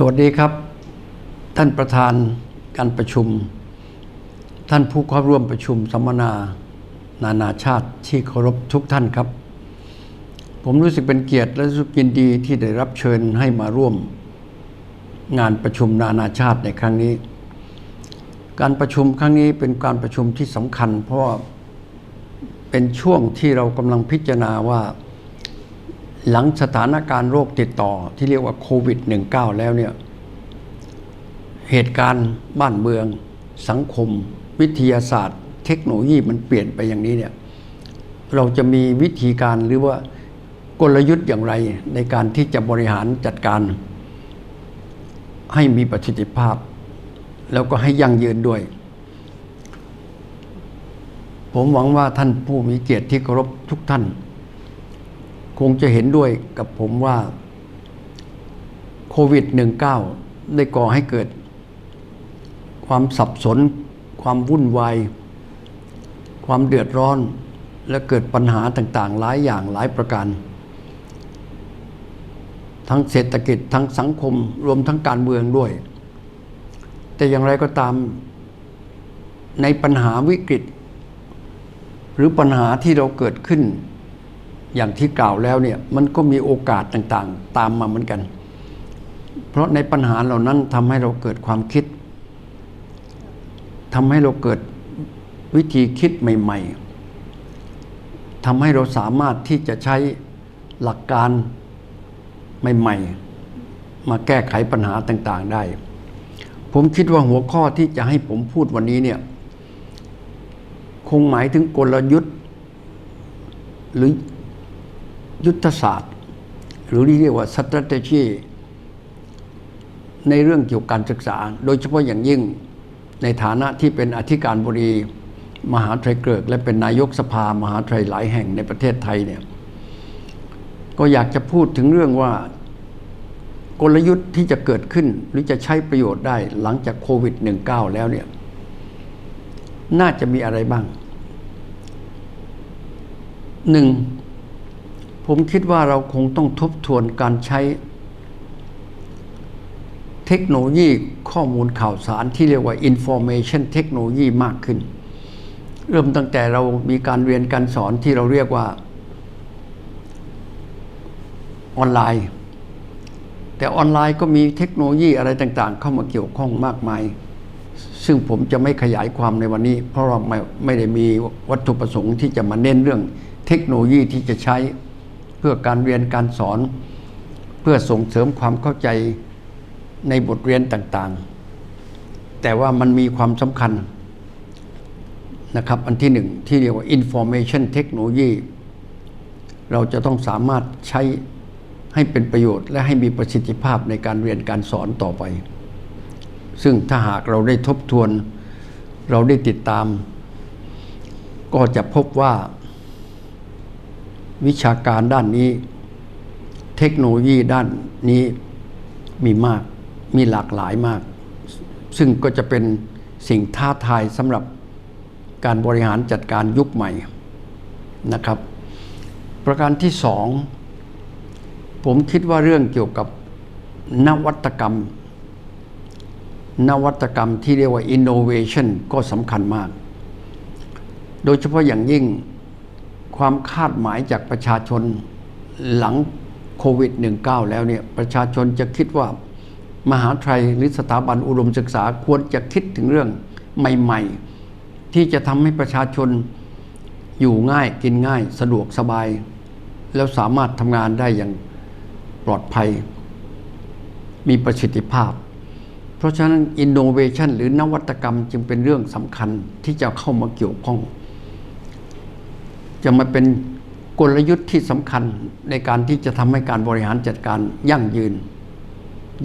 สวัสดีครับ ท่านประธานการประชุม ท่านผู้เข้าร่วมประชุมสัมมนา นานาชาติที่เคารพทุกท่านครับ ผมรู้สึกเป็นเกียรติและรู้สึกยินดีที่ได้รับเชิญให้มาร่วม งานประชุมนานาชาติในครั้งนี้ การประชุมครั้งนี้เป็นการประชุมที่สำคัญ เพราะว่าเป็นช่วงที่เรากำลังพิจารณาว่า หลังสถานการณ์โรคติดต่อที่เรียกว่าโควิด -19 แล้วเนี่ย เหตุการณ์บ้านเมือง สังคม วิทยาศาสตร์ เทคโนโลยีมันเปลี่ยนไปอย่างนี้เนี่ย เราจะมีวิธีการหรือว่ากลยุทธ์อย่างไรในการที่จะบริหารจัดการ ให้มีประสิทธิภาพ แล้วก็ให้ยั่งยืนด้วย ผมหวังว่าท่านผู้มีเกียรติที่เคารพทุกท่าน คงจะเห็นด้วยกับผมว่าโควิด -19 ได้ก่อให้เกิด ความสับสน ความวุ่นวาย ความเดือดร้อน และเกิดปัญหาต่างๆ หลายอย่างหลายประการ ทั้งเศรษฐกิจทั้งสังคมรวมทั้งการเมืองด้วย แต่อย่างไรก็ตามในปัญหาวิกฤต หรือปัญหาที่เราเกิดขึ้น อย่างที่กล่าวแล้วเนี่ยมันก็มีโอกาสต่างๆ ตามมาเหมือนกัน เพราะในปัญหาเหล่านั้นทำให้เราเกิดความคิดทำให้เราเกิดวิธีคิดใหม่ ๆทำให้เราสามารถที่จะใช้หลักการใหม่ ๆ มาแก้ไขปัญหาต่างๆได้ ผมคิดว่าหัวข้อที่จะให้ผมพูดวันนี้เนี่ยคงหมายถึงกลยุทธ์หรือ ยุทธศาสตร์ หรือที่เรียกว่า strategy ในเรื่องเกี่ยวกับการศึกษา โดยเฉพาะอย่างยิ่งในฐานะที่เป็นอธิการบดีมหาไทรเกิก และเป็นนายกสภามหาไทรหลายแห่งในประเทศไทยเนี่ยก็อยากจะพูดถึงเรื่องว่ากลยุทธ์ที่จะเกิดขึ้นหรือจะใช้ประโยชน์ได้หลังจากโควิด -19 แล้วเนี่ยน่าจะมีอะไรบ้างหนึ่ง ผมคิดว่าเราคงต้องทบทวนการใช้ เทคโนโลยีข้อมูลข่าวสารที่เรียกว่า information เทคโนโลยีมากขึ้น เริ่มตั้งแต่เรามีการเรียนการสอนที่เราเรียกว่าออนไลน์ แต่ออนไลน์ก็มีเทคโนโลยีอะไรต่างๆ เข้ามาเกี่ยวข้องมากมาย ซึ่งผมจะไม่ขยายความในวันนี้ เพราะเราไม่ไม่ได้มีวัตถุประสงค์ที่จะมาเน้นเรื่องเทคโนโลยีที่จะใช้ เพื่อการเรียนการสอน เพื่อส่งเสริมความเข้าใจในบทเรียนต่างๆ แต่ว่ามันมีความสำคัญนะครับ อันที่หนึ่งที่เรียกว่า information technology เราจะต้องสามารถใช้ให้เป็นประโยชน์ และให้มีประสิทธิภาพในการเรียนการสอนต่อไป ซึ่งถ้าหากเราได้ทบทวน เราได้ติดตาม ก็จะพบว่า วิชาการด้านนี้ เทคโนโลยีด้านนี้มีมากมีหลากหลายมาก ซึ่งก็จะเป็นสิ่งท้าทายสำหรับการบริหารจัดการยุคใหม่นะครับ ประการที่สองผมคิดว่าเรื่องเกี่ยวกับนวัตกรรม นวัตกรรมที่เรียกว่า innovation ก็สำคัญมาก โดยเฉพาะอย่างยิ่ง ความคาดหมายจากประชาชนหลังโควิด -19 แล้วเนี่ยประชาชนจะคิดว่ามหาไทยหรือสถาบันอุดมศึกษาควรจะคิดถึงเรื่องใหม่ ๆ ที่จะทำให้ประชาชนอยู่ง่ายกินง่ายสะดวกสบาย แล้วสามารถทำงานได้อย่างปลอดภัย มีประสิทธิภาพ เพราะฉะนั้น innovation หรือนวัตกรรมจึงเป็นเรื่องสำคัญที่จะเข้ามาเกี่ยวข้อง จะมาเป็นกลยุทธ์ที่สำคัญในการที่จะทำให้การบริหารจัดการยั่งยืน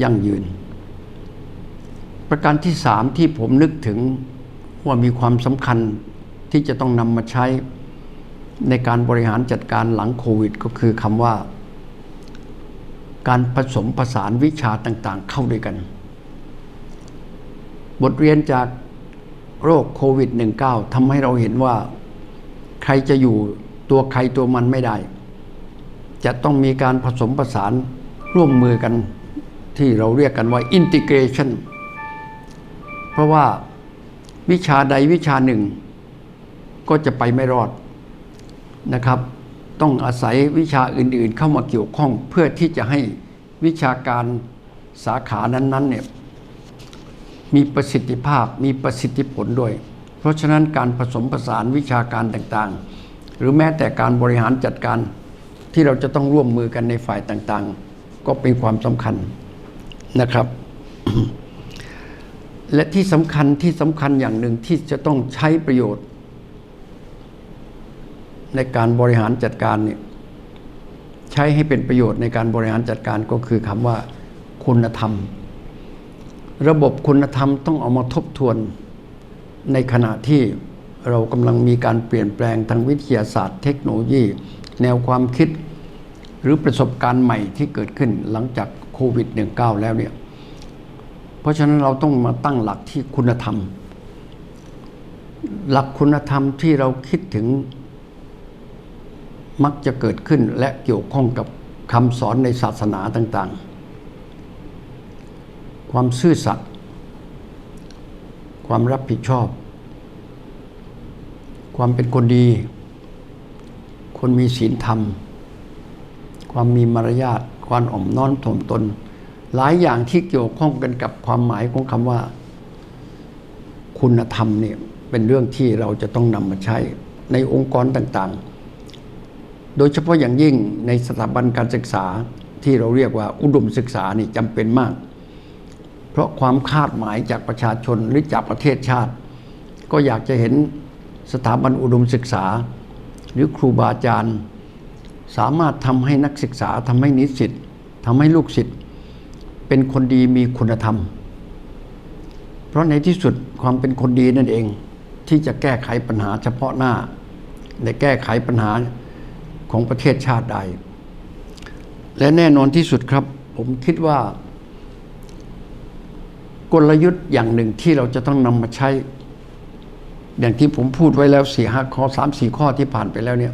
ยั่งยืน ประการที่สามที่ผมนึกถึงว่ามีความสำคัญที่จะต้องนำมาใช้ในการบริหารจัดการหลังโควิด ก็คือคำว่า การผสมผสานวิชาต่างๆ เข้าด้วยกัน บทเรียนจากโรคโควิด -19 ทำให้เราเห็นว่า ใครจะอยู่ตัวใครตัวมันไม่ได้ จะต้องมีการผสมผสานร่วมมือกันที่เราเรียกกันว่า integration เพราะว่าวิชาใดวิชาหนึ่ง ก็จะไปไม่รอดนะครับ ต้องอาศัยวิชาอื่นๆเข้ามาเกี่ยวข้องเพื่อที่จะให้วิชาการสาขานั้นๆเนี่ยมีประสิทธิภาพมีประสิทธิผลด้วย เพราะฉะนั้นการผสมผสานวิชาการต่างๆ หรือแม้แต่การบริหารจัดการที่เราจะต้องร่วมมือกันในฝ่ายต่างๆ ก็เป็นความสำคัญนะครับ และที่สำคัญที่สำคัญอย่างหนึ่งที่จะต้องใช้ประโยชน์ ในการบริหารจัดการเนี่ยใช้ให้เป็นประโยชน์ในการบริหารจัดการก็คือคำว่าคุณธรรม ระบบคุณธรรมต้องเอามาทบทวน ในขณะที่เรากำลังมีการเปลี่ยนแปลงทางวิทยาศาสตร์ เทคโนโลยี แนวความคิด หรือประสบการณ์ใหม่ที่เกิดขึ้นหลังจากโควิด -19 แล้วเนี่ยเพราะฉะนั้นเราต้องมาตั้งหลักที่คุณธรรม หลักคุณธรรมที่เราคิดถึงมักจะเกิดขึ้นและเกี่ยวข้องกับคำสอนในศาสนาต่างๆ ความซื่อสัตย์ ความรับผิดชอบ ความเป็นคนดี คนมีศีลธรรม ความมีมารยาทความอ่อมน้อมถ่อมตน หลายอย่างที่เกี่ยวข้องกันกับความหมายของคำว่า คุณธรรมเนี่ยเป็นเรื่องที่เราจะต้องนำมาใช้ในองค์กรต่างๆ โดยเฉพาะอย่างยิ่งในสถาบันการศึกษาที่เราเรียกว่าอุดมศึกษานี่จำเป็นมาก เพราะความคาดหมายจากประชาชนหรือจากประเทศชาติ ก็อยากจะเห็นสถาบันอุดมศึกษา หรือครูบาอาจารย์ สามารถทำให้นักศึกษาทำให้นิสิตทำให้ลูกศิษย์เป็นคนดีมีคุณธรรม เพราะในที่สุดความเป็นคนดีนั่นเอง ที่จะแก้ไขปัญหาเฉพาะหน้าในแก้ไขปัญหาของประเทศชาติได้และแน่นอนที่สุดครับ ผมคิดว่า กลยุทธ์อย่างหนึ่งที่เราจะต้องนำมาใช้ อย่างที่ผมพูดไว้แล้วสี่ห้าข้อสามสี่ข้อที่ผ่านไปแล้วเนี่ย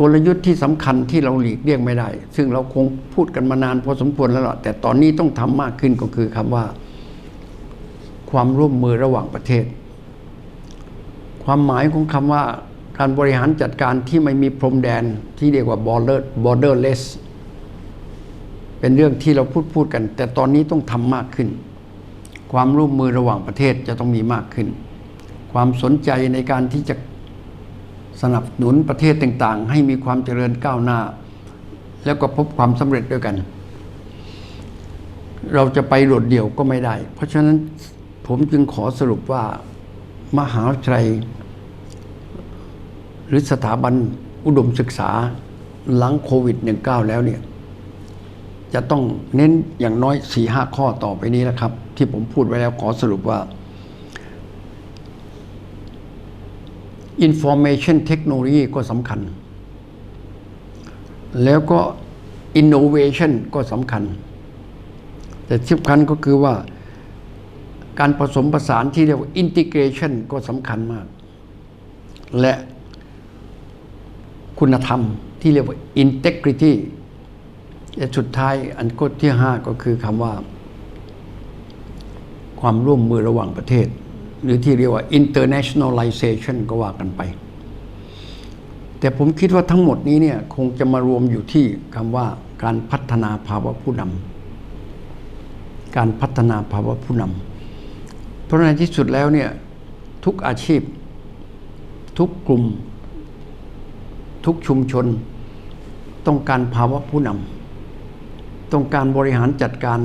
กลยุทธ์ที่สำคัญที่เราหลีกเลี่ยงไม่ได้ ซึ่งเราคงพูดกันมานานพอสมควรแล้วล่ะแต่ตอนนี้ต้องทำมากขึ้นก็คือคำว่า ความร่วมมือระหว่างประเทศ ความหมายของคำว่าการบริหารจัดการที่ไม่มีพรมแดนที่เรียกว่า border borderless เป็นเรื่องที่เราพูดพูดกัน แต่ตอนนี้ต้องทำมากขึ้น ความร่วมมือระหว่างประเทศจะต้องมีมากขึ้น ความสนใจในการที่จะสนับสนุนประเทศต่างๆ ให้มีความเจริญก้าวหน้า แล้วก็พบความสำเร็จด้วยกัน เราจะไปโดดเดี่ยวก็ไม่ได้ เพราะฉะนั้นผมจึงขอสรุปว่ามหาวิทยาลัย หรือสถาบันอุดมศึกษาหลังโควิด -19 แล้วเนี่ย จะต้องเน้นอย่างน้อยสี่ห้าข้อต่อไปนี้นะครับ ที่ผมพูดไว้แล้วขอสรุปว่า Information Technology ก็สำคัญ แล้วก็ Innovation ก็สำคัญ แต่ที่สำคัญก็คือว่าการผสมผสานที่เรียกว่า Integration ก็สำคัญมาก และคุณธรรมที่เรียกว่า Integrity สุดท้ายอันกฎที่ห้าก็คือคำว่า ความร่วมมือระหว่างประเทศ หรือที่เรียกว่า internationalization ก็ว่ากันไป แต่ผมคิดว่าทั้งหมดนี้เนี่ยคงจะมารวมอยู่ที่คำว่าการพัฒนาภาวะผู้นำการพัฒนาภาวะผู้นำเพราะในที่สุดแล้วเนี่ยทุกอาชีพ ทุกกลุ่ม ทุกชุมชน ต้องการภาวะผู้นำ ต้องการบริหารจัดการ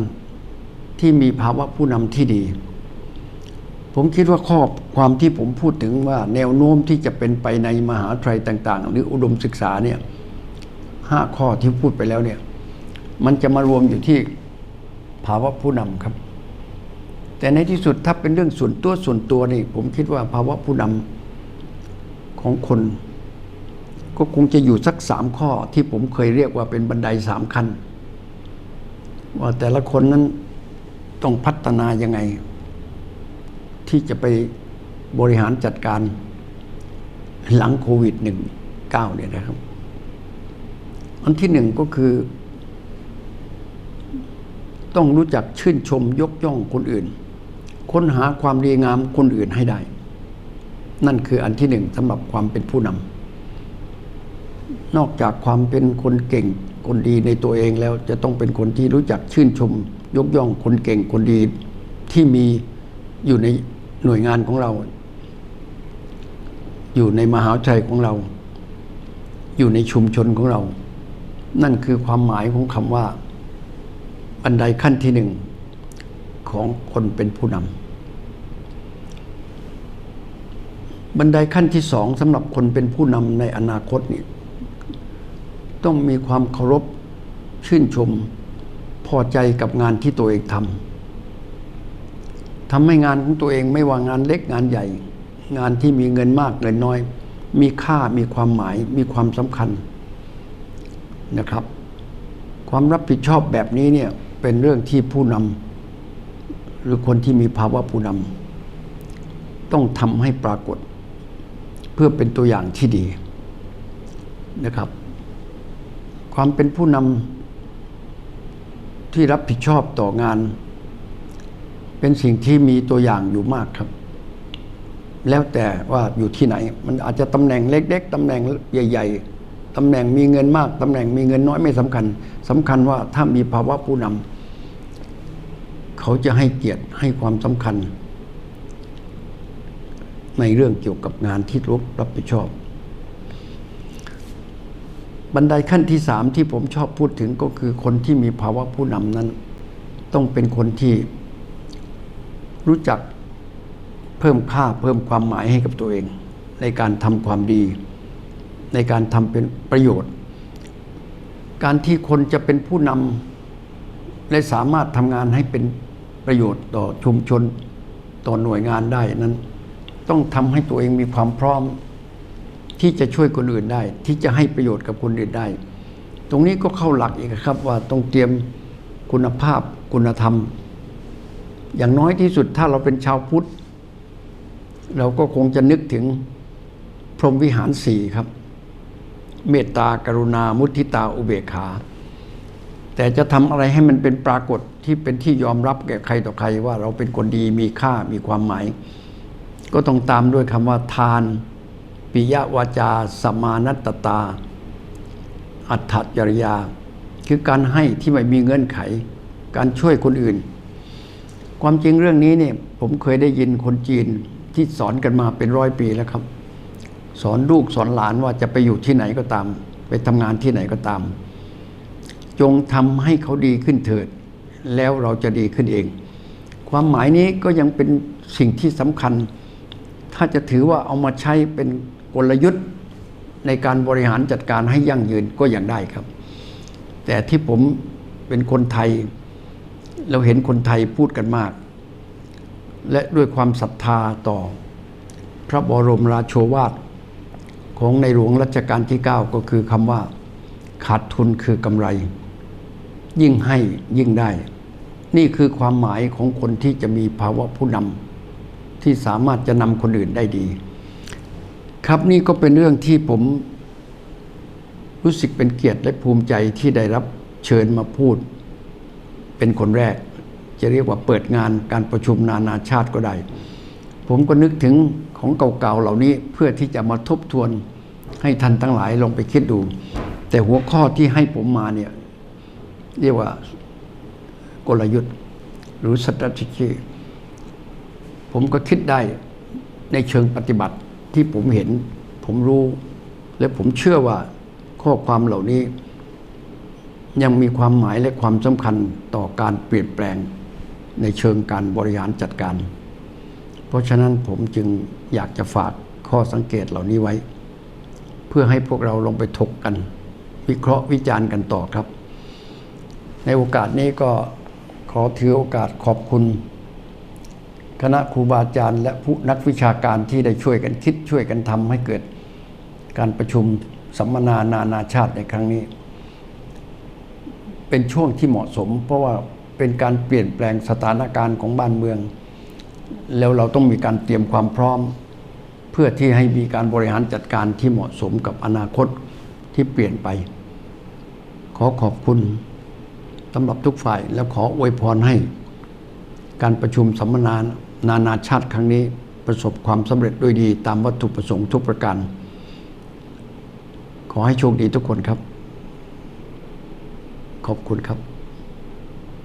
ที่มีภาวะผู้นำที่ดี ผมคิดว่าข้อความที่ผมพูดถึงว่าแนวโน้มที่จะเป็นไปในมหาวิทยาลัยต่าง ๆ หรืออุดมศึกษาเนี่ยห้าข้อที่พูดไปแล้วเนี่ย มันจะมารวมอยู่ที่ภาวะผู้นำครับ แต่ในที่สุดถ้าเป็นเรื่องส่วนตัวส่วนตัวนี่ ผมคิดว่าภาวะผู้นำของคน ก็คงจะอยู่สักสามข้อที่ผมเคยเรียกว่าเป็นบันไดสามขั้น ว่าแต่ละคนนั้นต้องพัฒนายังไง ที่จะไปบริหารจัดการหลังโควิด -19 เนี่ยนะครับ อันที่หนึ่งก็คือ ต้องรู้จักชื่นชมยกย่องคนอื่น ค้นหาความดีงามคนอื่นให้ได้ นั่นคืออันที่หนึ่งสำหรับความเป็นผู้นำนอกจากความเป็นคนเก่ง คนดีในตัวเองแล้วจะต้องเป็นคนที่รู้จักชื่นชม ยกย่องคนเก่งคนดีที่มีอยู่ในหน่วยงานของเรา อยู่ในมหาวิทยาลัยของเรา อยู่ในชุมชนของเรา นั่นคือความหมายของคำว่า บันไดขั้นที่หนึ่งของคนเป็นผู้นำบันไดขั้นที่สองสำหรับคนเป็นผู้นำในอนาคตนี่ ต้องมีความเคารพชื่นชม พอใจกับงานที่ตัวเองทำทำให้งานของตัวเองไม่ว่างานเล็กงานใหญ่ งานที่มีเงินมากเงินน้อย มีค่ามีความหมายมีความสำคัญนะครับ ความรับผิดชอบแบบนี้เนี่ยเป็นเรื่องที่ผู้นำหรือคนที่มีภาวะผู้นำต้องทำให้ปรากฏ เพื่อเป็นตัวอย่างที่ดีนะครับ ความเป็นผู้นำที่รับผิดชอบต่องาน เป็นสิ่งที่มีตัวอย่างอยู่มากครับ แล้วแต่ว่าอยู่ที่ไหน มันอาจจะตำแหน่งเล็ก ๆตำแหน่งใหญ่ ๆตำแหน่งมีเงินมากตำแหน่งมีเงินน้อยไม่สำคัญสำคัญว่าถ้ามีภาวะผู้นำเขาจะให้เกียรติให้ความสำคัญ ในเรื่องเกี่ยวกับงานที่รับผิดชอบ บันไดขั้นที่สามที่ผมชอบพูดถึงก็คือคนที่มีภาวะผู้นำนั้น ต้องเป็นคนที่รู้จักเพิ่มค่าเพิ่มความหมายให้กับตัวเอง ในการทำความดี ในการทำเป็นประโยชน์ การที่คนจะเป็นผู้นำและสามารถทำงานให้เป็นประโยชน์ต่อชุมชนต่อหน่วยงานได้นั้น ต้องทำให้ตัวเองมีความพร้อม ที่จะช่วยคนอื่นได้ ที่จะให้ประโยชน์กับคนอื่นได้ ตรงนี้ก็เข้าหลักอีกครับว่าต้องเตรียมคุณภาพคุณธรรม อย่างน้อยที่สุดถ้าเราเป็นชาวพุทธ เราก็คงจะนึกถึงพรหมวิหารสี่ครับ เมตตากรุณามุทิตาอุเบกขา แต่จะทำอะไรให้มันเป็นปรากฏที่เป็นที่ยอมรับแก่ใครต่อใครว่าเราเป็นคนดีมีค่ามีความหมาย ก็ต้องตามด้วยคำว่าทาน ปิยวาจา สมานัตตา อัตถจริยา คือการให้ที่ไม่มีเงื่อนไข การช่วยคนอื่น ความจริงเรื่องนี้เนี่ยผมเคยได้ยินคนจีนที่สอนกันมาเป็นร้อยปีแล้วครับ สอนลูกสอนหลานว่าจะไปอยู่ที่ไหนก็ตาม ไปทำงานที่ไหนก็ตาม จงทำให้เขาดีขึ้นเถิด แล้วเราจะดีขึ้นเอง ความหมายนี้ก็ยังเป็นสิ่งที่สำคัญ ถ้าจะถือว่าเอามาใช้เป็น กลยุทธ์ในการบริหารจัดการให้ยั่งยืนก็ยังได้ครับ แต่ที่ผมเป็นคนไทย เราเห็นคนไทยพูดกันมาก และด้วยความศรัทธาต่อ พระบรมราโชวาทของในหลวงรัชกาลที่ 9 ก็คือคำว่า ขาดทุนคือกำไร ยิ่งให้ยิ่งได้ นี่คือความหมายของคนที่จะมีภาวะผู้นำที่สามารถจะนำคนอื่นได้ดี ครับนี่ก็เป็นเรื่องที่ผมรู้สึกเป็นเกียรติและภูมิใจที่ได้รับเชิญมาพูด เป็นคนแรก จะเรียกว่าเปิดงานการประชุมนานาชาติก็ได้ ผมก็นึกถึงของเก่าๆเหล่านี้เพื่อที่จะมาทบทวนให้ท่านทั้งหลายลองไปคิดดู แต่หัวข้อที่ให้ผมมาเนี่ยเรียกว่ากลยุทธ์หรือ strategy ผมก็คิดได้ในเชิงปฏิบัติ ที่ผมเห็น ผมรู้ และผมเชื่อว่าข้อความเหล่านี้ ยังมีความหมายและความสำคัญต่อการเปลี่ยนแปลงในเชิงการบริหารจัดการ เพราะฉะนั้นผมจึงอยากจะฝากข้อสังเกตเหล่านี้ไว้ เพื่อให้พวกเราลงไปถกกัน วิเคราะห์วิจารณ์กันต่อครับ ในโอกาสนี้ก็ขอถือโอกาสขอบคุณ คณะครูบาอาจารย์ และผู้นักวิชาการที่ได้ช่วยกันคิดช่วยกันทำให้เกิดการประชุมสัมมนานานาชาติในครั้งนี้ เป็นช่วงที่เหมาะสม เพราะว่าเป็นการเปลี่ยนแปลงสถานการณ์ของบ้านเมือง แล้วเราต้องมีการเตรียมความพร้อม เพื่อที่ให้มีการบริหารจัดการที่เหมาะสมกับอนาคตที่เปลี่ยนไป ขอขอบคุณสำหรับทุกฝ่าย แล้วขออวยพรให้การประชุมสัมมนา นานาชาติครั้งนี้ประสบความสำเร็จด้วยดีตามวัตถุประสงค์ทุกประการ ขอให้โชคดีทุกคนครับ ขอบคุณครับ